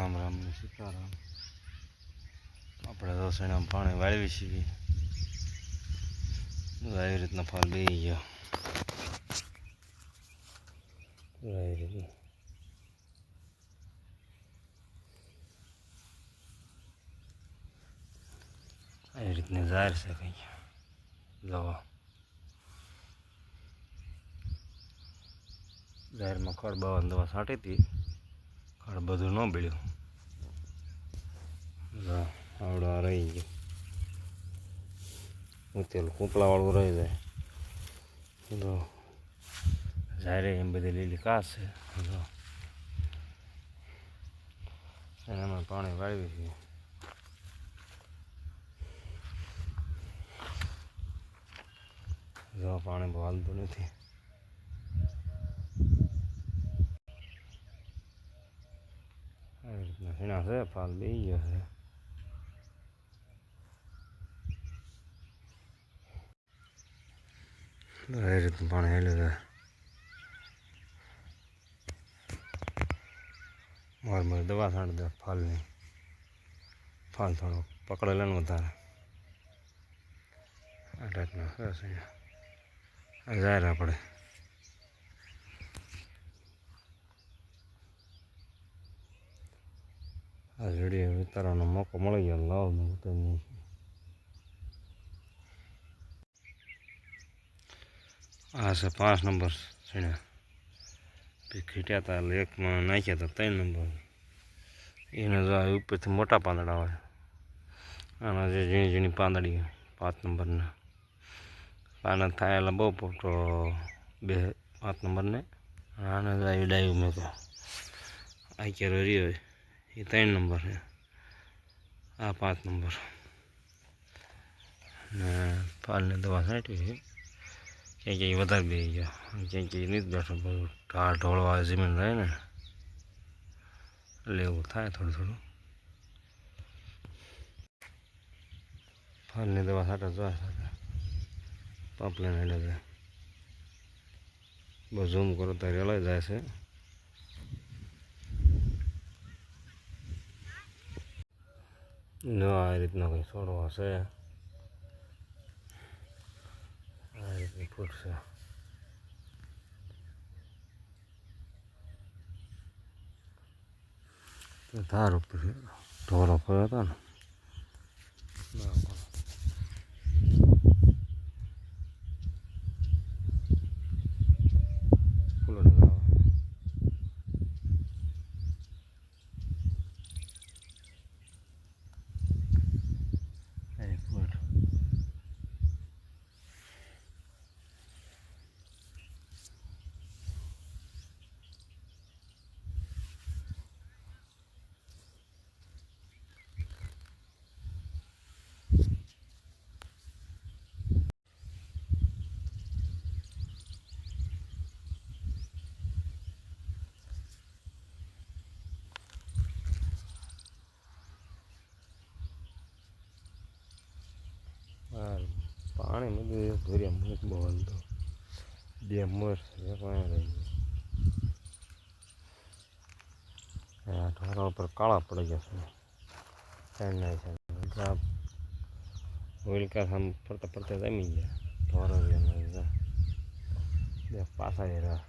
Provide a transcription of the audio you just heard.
રામ રામ સીતારામ. આપણે રસોઈના પાણી વાળવી છીએ. આવી રીતના ફાલ બે ગયો. આવી રીતના. આવી રીતની છે કંઈ દવા જાહેરમાં ખડ બાવાની દવા છાંટી હતી. ખડ બધું ન જા આવડો આ રહી ગયું. ઉતેલું કૂપલાવાળું રહી જાય. જો જ્યારે એમ બધી લીલી કાસ છે. જો એનામાં પાણી વાળવી છે. જો પાણી બહુ હાલતું નથી. આવી રીતના સીણા છે, ફાલ બે ગયો છે. આવી રીતનું પાણી હેલું છે માર માર દવા છાંટ દે ફાલની ફાલ થોડો પકડેલો ને વધારે આ ટાઈપના સરસ અહીંયા જાહેર આપણે આ જોડી વિતારવાનો મોકો મળી ગયો લાવ નહીં આ છે પાંચ નંબર સીણા. પછી હતા એટલે એકમાં નાખ્યા હતા ત્રણ નંબર. એને જો ઉપરથી મોટા પાંદડા હોય. આના જે ઝીણી ઝીણી પાંદડી પાંચ નંબરના. પાના થાય એટલે બહુ પોટો બે, પાંચ નંબરને. આને આવી ડાયું મેં તો આ ક્યારે રહ્યો એ ત્રણ નંબર છે. આ પાંચ નંબર. ને પાલને દવા છાંટી છે. ક્યાંય ક્યાંય વધારે બે ગયા. ક્યાંય ક્યાંય નથી બેઠો બધું ઢાળ ઢોળવા જમીન રહે ને, એટલે એવું થાય થોડું થોડું. ફાલની દવા સાટા જોવા સાથે પાપલેન હેડે છે. બસ ઝૂમ કરો તો રેલાઈ જાય છે. ન આ રીતના કંઈ છોડવા છે. તો ધાર ઉપર ઢોરો ફર્યો હતો ને પાણી બધું ભર્યા મૂક બહુ હલતો બે મર છે પાણી રહી ગયા ઢોરા ઉપર કાળા પડી ગયા છે. આ ઓઇલકા સામ ફરતા ફરતા જમી ગયા. ઢોરો બે પાછા રહ્યા.